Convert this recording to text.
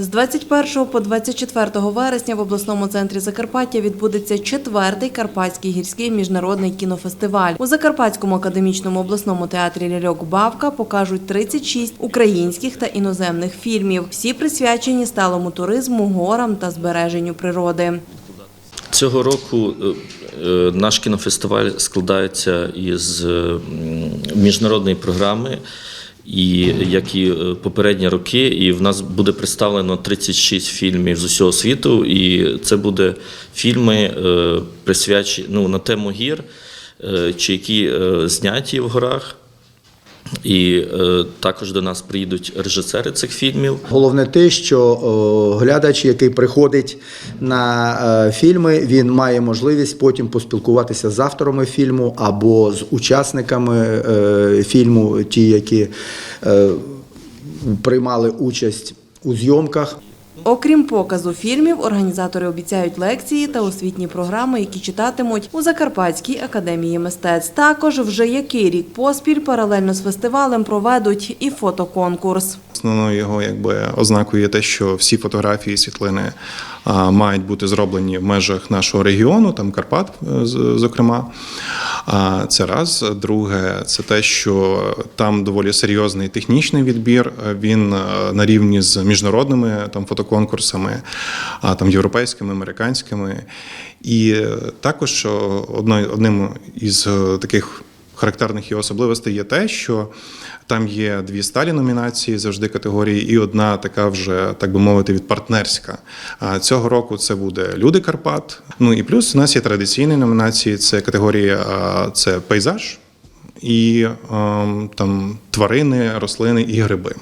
З 21 по 24 вересня в обласному центрі Закарпаття відбудеться четвертий Карпатський гірський міжнародний кінофестиваль. У Закарпатському академічному обласному театрі Ляльок Бавка покажуть 36 українських та іноземних фільмів. Всі присвячені сталому туризму, горам та збереженню природи. Цього року е, е, наш кінофестиваль складається із міжнародної програми, і як і е, попередні роки, і в нас буде представлено 36 фільмів з усього світу, і це буде фільми е, присвячені ну, на тему гір, е, чи які зняті в горах. І е, також до нас приїдуть режисери цих фільмів. Головне те, що о, глядач, який приходить на е, фільми, він має можливість потім поспілкуватися з авторами фільму або з учасниками е, фільму, ті, які е, приймали участь у зйомках. Окрім показу фільмів, організатори обіцяють лекції та освітні програми, які читатимуть у Закарпатській академії мистецтв. Також вже який рік поспіль паралельно з фестивалем проведуть і фотоконкурс. Основною його якби ознакою є те, що всі фотографії світлини мають бути зроблені в межах нашого регіону, там Карпат, е, зокрема. Це раз. Друге, це те, що там доволі серйозний технічний відбір. Е, Він е, на рівні з міжнародними там фотоконкурсами, а, там європейськими, американськими. І е, також е, одним із е, таких характерних і особливостей є те, що там є дві сталі номінації завжди категорії, і одна така вже, так би мовити, від партнерська. А Цього року це буде Люди Карпат. Ну і плюс у нас є традиційні номінації: це категорія це пейзаж і ем, там тварини, рослини і гриби.